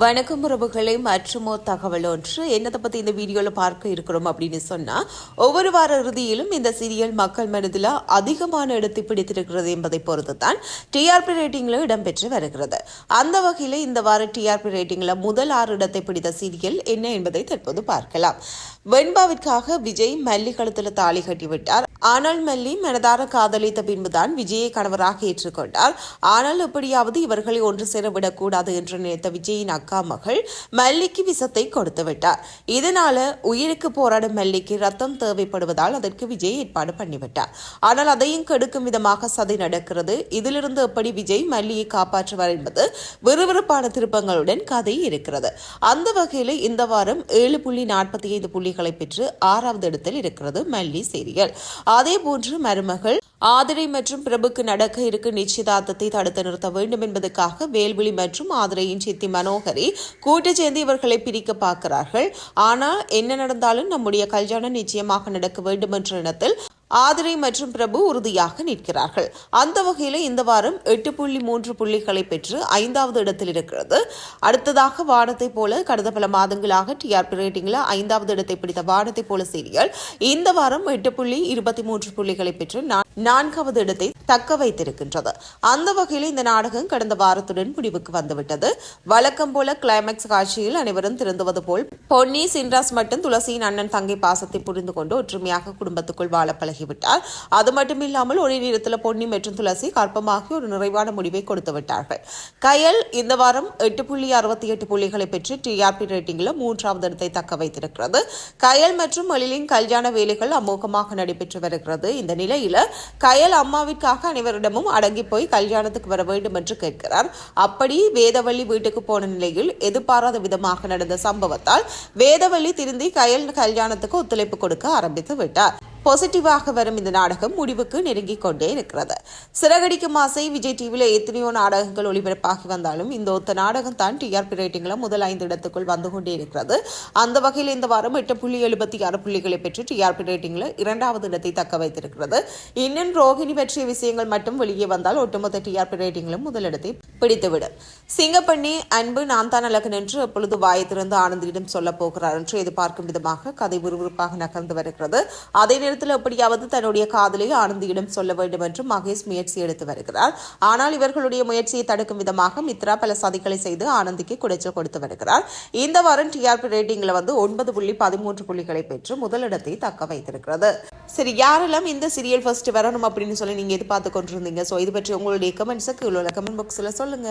வணக்கம் உறவுகளை மற்றுமோ தகவல் ஒன்று என்னத்தை பற்றி இந்த வீடியோவில் பார்க்க இருக்கிறோம் அப்படின்னு சொன்னால் ஒவ்வொரு வார இறுதியிலும் இந்த சீரியல் மக்கள் மனதில் அதிகமான இடத்தை பிடித்திருக்கிறது என்பதை பொறுத்து தான் டிஆர்பி ரேட்டிங்கில் இடம்பெற்று வருகிறது. அந்த வகையில் இந்த வார டிஆர்பி ரேட்டிங்கில் முதல் ஆறு இடத்தை பிடித்த சீரியல் என்ன என்பதை தற்போது பார்க்கலாம். வெண்பாவிற்காக விஜய் மல்லிகளத்தில் தாலி கட்டிவிட்டார். ஆனால் மல்லி மனதார காதலித்த பின்புதான் விஜயை கணவராக ஏற்றுக்கொண்டார் ஆனால் எப்படியாவது இவர்களை ஒன்று சேரவிடக்கூடாது என்று நினைத்த விஜயின் அக்கா மகள் மல்லிக்கு விஷத்தை கொடுத்து விட்டார். இதனால உயிருக்கு போராடும் மல்லிக்கு ரத்தம் தேவைப்படுவதால் அதற்கு விஜய் ஏற்பாடு பண்ணிவிட்டார். ஆனால் அதையும் கெடுக்கும் விதமாக சதி நடக்கிறது. இதிலிருந்து எப்படி விஜய் மல்லியை காப்பாற்றுவார் என்பது விறுவிறுப்பான திருப்பங்களுடன் கதை இருக்கிறது. அந்த வகையில் இந்த வாரம் ஏழு புள்ளி நாற்பத்தி ஐந்து புள்ளிகளை பெற்று ஆறாவது இடத்தில் இருக்கிறது மல்லி சீரியல். அதே போன்று மருமகள் ஆதிரை மற்றும் பிரபுக்கு நடக்க இருக்கு நிச்சயதார்த்தத்தை தடுத்து நிறுத்த வேண்டும் என்பதற்காக வேல்விழி மற்றும் ஆதிரையின் சித்தி மனோகரி கூட்டு சேர்ந்து இவர்களை பிரிக்க பார்க்கிறார்கள். ஆனால் என்ன நடந்தாலும் நம்முடைய கல்யாணம் நிச்சயமாக நடக்க வேண்டும் என்ற எண்ணத்தில் ஆதிரை மற்றும் பிரபு உறுதியாக நிற்கிறார்கள். அந்த வகையில் இந்த வாரம் எட்டு புள்ளி மூன்று புள்ளிகளை பெற்று ஐந்தாவது இடத்தில் இருக்கிறது. அடுத்ததாக வானத்தை போல கடந்த பல மாதங்களாக டிஆர்பி ரேட்டிங்கில் ஐந்தாவது இடத்தை பிடித்த வானத்தை போல சீரியல் இந்த வாரம் எட்டு புள்ளி இருபத்தி மூன்று புள்ளிகளை பெற்று நான்காவது இடத்தை தக்க வைத்திருக்கின்றது. அந்த வகையில் இந்த நாடகம் கடந்த வாரத்துடன் முடிவுக்கு வந்துவிட்டது. வழக்கம் போல கிளைமேக்ஸ் காட்சியில் அனைவரும் திறந்துவது போல் பொன்னி சின்ராஸ் மட்டும் துளசியின் அண்ணன் தங்கை பாசத்தை புரிந்து கொண்டு ஒற்றுமையாக குடும்பத்துக்குள் வாழ பழகிவிட்டார். அது மட்டும் இல்லாமல் ஒரே நேரத்தில் பொன்னி மற்றும் துளசி கற்பமாகி ஒரு நிறைவான முடிவை கொடுத்து விட்டார்கள். கயல் இந்த வாரம் எட்டு புள்ளி அறுபத்தி எட்டு புள்ளிகளை பெற்று டிஆர்பி ரேட்டிங்கில் மூன்றாவது இடத்தை தக்க வைத்திருக்கிறது. கயல் மற்றும் எழிலின் கல்யாண வேலைகள் அமோகமாக நடைபெற்று வருகிறது. இந்த நிலையில் கயல் அம்மாவிற்காக அனைவரிடமும் அடங்கி போய் கல்யாணத்துக்கு வர வேண்டும் என்று கேட்கிறார். அப்படி வேதவள்ளி வீட்டுக்கு போன நிலையில் எதிர்பாராத விதமாக நடந்த சம்பவத்தால் வேதவள்ளி திருந்தி கயல் கல்யாணத்துக்கு ஒத்துழைப்பு கொடுக்க ஆரம்பித்து விட்டார். பாசிட்டிவாக வரும் இந்த நாடகம் முடிவுக்கு நெருங்கிக் கொண்டே இருக்கிறது. சிறகடிக்கும் ஆசை விஜய் டிவியில் எத்தனையோ நாடகங்கள் ஒளிபரப்பாகி வந்தாலும் இந்த ஒத்த நாடகம் தான் டிஆர்பி ரேட்டிங்கில் முதல் ஐந்து இடத்துக்குள் வந்து கொண்டே இருக்கிறது. அந்த வகையில் இந்த வாரம் எட்டு புள்ளி எழுபத்தி ஆறு புள்ளிகளை பெற்று டிஆர்பி ரேட்டிங்கில் இரண்டாவது இடத்தை தக்க வைத்திருக்கிறது. இன்னும் ரோஹிணி பற்றிய விஷயங்கள் மட்டும் வெளியே வந்தால் ஒட்டுமொத்த டிஆர்பி ரேட்டிங்கிலும் முதலிடத்தை பிடித்துவிடும். சிங்கப்பண்ணி அன்பு நான் தான் அழகன் என்று எப்பொழுது வாயத்திலிருந்து ஆனந்தியிடம் சொல்லப் போகிறார் என்று எதிர்பார்க்கும் விதமாக கதை விறுவிறுப்பாக நகர்ந்து வருகிறது. அதே நேரத்தில் எப்படியாவது தன்னுடைய காதலை ஆனந்தியிடம் சொல்ல வேண்டும் என்று மகேஷ் முயற்சி எடுத்து வருகிறார். ஆனால் இவர்களுடைய முயற்சியை தடுக்கும் விதமாக மித்ரா பல சதிகளை செய்து ஆனந்திக்கு குடைச்சல் கொடுத்து வருகிறார். இந்த வாரம் டிஆர்பி ரேட்டிங்ல வந்து ஒன்பது புள்ளி பதிமூன்று புள்ளிகளை பெற்று முதலிடத்தை தக்க வைத்திருக்கிறது. சரி யாரெல்லாம் இந்த சீரியல் ஃபர்ஸ்ட் வரணும் அப்படின்னு சொல்லி நீங்க எதிர்பார்த்து கொண்டிருந்தீங்க? ஸோ இது பற்றி உங்களுடைய கமெண்ட்ஸுக்கு கீழே கமெண்ட் பாக்ஸில் சொல்லுங்க.